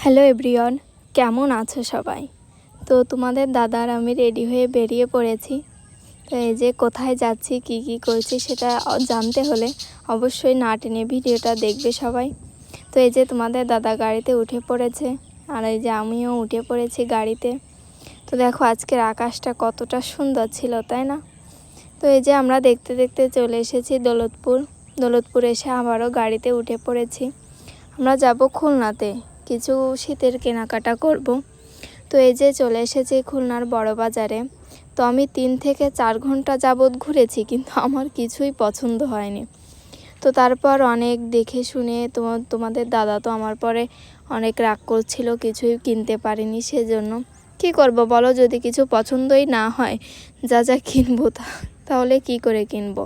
Hello everyone, কেমন আছো সবাই? তো তোমাদের দাদার আমি রেডি হয়ে বেরিয়ে পড়েছি। তো এই যে কোথায় যাচ্ছি, কি কি করছি সেটা জানতে হলে অবশ্যই না টেনে ভিডিওটা দেখবে সবাই। তো এই যে তোমাদের দাদা গাড়িতে উঠে পড়েছে, আর এই যে আমিও উঠে পড়েছি গাড়িতে। তো দেখো আজকের আকাশটা কতটা সুন্দর ছিল, তাই না? তো এই যে আমরা দেখতে দেখতে চলে এসেছি দৌলতপুর। দৌলতপুর এসে আবারও গাড়িতে উঠে পড়েছি। আমরা যাব খুলনাতে। কিছু শীতের কেনাকাটা করব। তো এই যে চলে এসেছি খুলনার বড় বাজারে। তো আমি তিন থেকে চার ঘণ্টা যাবৎ ঘুরেছি, কিন্তু আমার কিছুই পছন্দ হয়নি। তো তারপর অনেক দেখে শুনে তোমার তোমাদের দাদা তো আমার পরে অনেক রাগ করছিল, কিছুই কিনতে পারিনি সেজন্য। কি করব বলো, যদি কিছু পছন্দই না হয়, যা যা কিনবো তা, তাহলে কি করে কিনবো?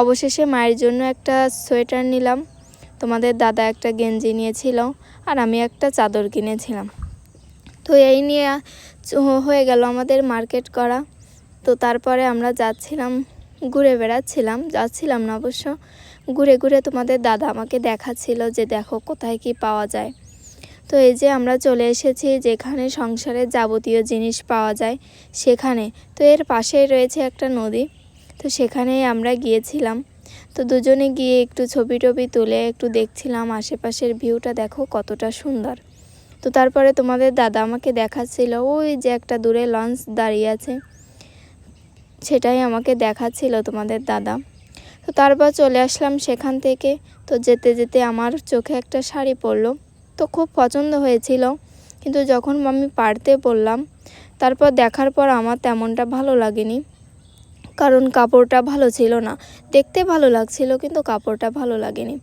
অবশেষে মায়ের জন্য একটা সোয়েটার নিলাম। তোমাদের দাদা একটা গেঞ্জি নিয়েছিল আর আমি একটা চাদর কিনেছিলাম। তো এই নিয়ে হয়ে গেল আমাদের মার্কেট করা। তো তারপরে আমরা যাচ্ছিলাম, ঘুরে বেড়াচ্ছিলাম, যাচ্ছিলাম না অবশ্য। ঘুরে ঘুরে তোমাদের দাদা আমাকে দেখাচ্ছিল যে দেখো কোথায় কি পাওয়া যায়। তো এই যে আমরা চলে এসেছি যেখানে সংসারের যাবতীয় জিনিস পাওয়া যায় সেখানে। তো এর পাশেই রয়েছে একটা নদী। তো সেখানেই আমরা গিয়েছিলাম। তো দুজনে গিয়ে একটু ছবি টবি তুলে একটু দেখছিলাম, আশেপাশের ভিউটা দেখো কতটা সুন্দর। তো তারপরে তোমাদের দাদা আমাকে দেখাচ্ছিল, ওই যে একটা দূরে লঞ্চ দাঁড়িয়ে আছে, সেটাই আমাকে দেখাচ্ছিল তোমাদের দাদা। তো তারপর চলে আসলাম সেখান থেকে, তো যেতে যেতে আমার চোখে একটা শাড়ি পরলো, তো খুব পছন্দ হয়েছিল। কিন্তু যখন আমি পারতে বললাম তারপর দেখার পর আমার তেমনটা ভালো লাগেনি। কারণ কাপড়টা ভালো ছিল না। দেখতে ভালো লাগছিল, কিন্তু কাপড়টা ভালো লাগেনি।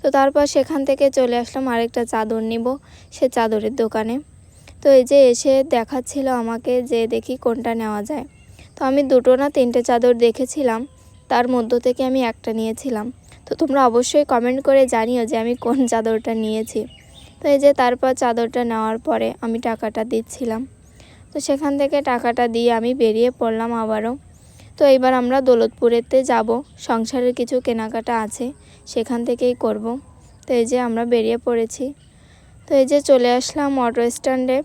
তো তারপর সেখান থেকে চলে আসলাম, আরেকটা চাদর নিব, সে চাদরের দোকানে। তো এই যে এসে দেখাচ্ছিল আমাকে যে দেখি কোনটা নেওয়া যায়। তো আমি দুটো না তিনটে চাদর দেখেছিলাম, তার মধ্য থেকে আমি একটা নিয়েছিলাম। তো তোমরা অবশ্যই কমেন্ট করে জানিও যে আমি কোন চাদরটা নিয়েছি। তো এই যে তারপর চাদরটা নেওয়ার পরে আমি টাকাটা দিচ্ছিলাম। তো সেখান থেকে টাকাটা দিয়ে আমি বেরিয়ে পড়লাম আবারও। তো এবার আমরা দৌলতপুরেতে যাব। সংসারের কিছু কেনাকাটা আছে, সেখান থেকেই করব। তো এই যে আমরা বেরিয়ে পড়েছি। তো এই যে চলে আসলাম অটো স্ট্যান্ডে।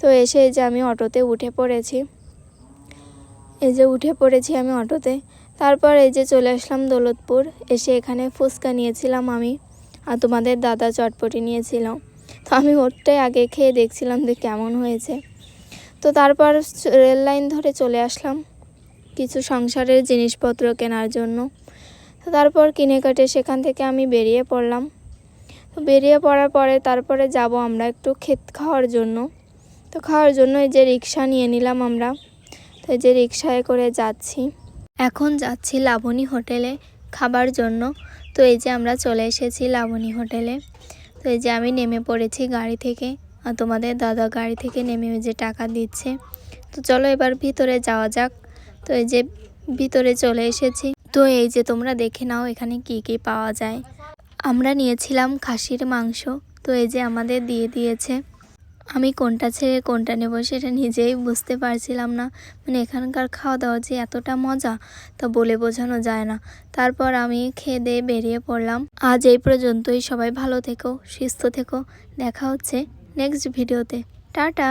তো এসে এই যে আমি অটোতে উঠে পড়েছি। এই যে উঠে পড়েছি আমি অটোতে। তারপর এই যে চলে আসলাম দৌলতপুর। এসে এখানে ফুচকা নিয়েছিলাম আমি আর তোমাদের দাদা চটপটি নিয়েছিল। তো আমি ওরটাই আগে খেয়ে দেখছিলাম যে কেমন হয়েছে। তো তারপর রেল লাইন ধরে চলে আসলাম। কিছু সংসারের জিনিসপত্র কেনার জন্য। তারপর কিনে কাটে সেখান থেকে আমি বেরিয়ে পড়লাম। তো বেরিয়ে পড়ার পরে তারপরে যাব আমরা একটু ক্ষেত খাওয়ার জন্য। তো খাওয়ার জন্য এই যে রিক্সা নিয়ে নিলাম আমরা। তো এই যে রিক্সায় করে যাচ্ছি। এখন যাচ্ছি লাবণী হোটেলে খাবার জন্য। তো এই যে আমরা চলে এসেছি লাবণী হোটেলে। তো এই যে আমি নেমে পড়েছি গাড়ি থেকে। আর তোমাদের দাদা গাড়ি থেকে নেমে ওই যে টাকা দিচ্ছে। তো চলো এবার ভিতরে যাওয়া যাক। তো এই যে ভিতরে চলে এসেছি। তো এই যে তোমরা দেখে নাও এখানে কি কি পাওয়া যায়। আমরা নিয়েছিলাম খাসির মাংস। তো এই যে আমাদের দিয়ে দিয়েছে। আমি কোনটা ছেড়ে কোনটা নেব সেটা নিজেই বুঝতে পারছিলাম না। মানে এখানকার খাওয়া দাওয়া যে এতটা মজা তা বলে বোঝানো যায় না। তারপর আমি খেয়ে দিয়ে বেরিয়ে পড়লাম। আজ এই পর্যন্তই। সবাই ভালো থেকো, সুস্থ থেকো। দেখা হচ্ছে নেক্সট ভিডিওতে টাটা!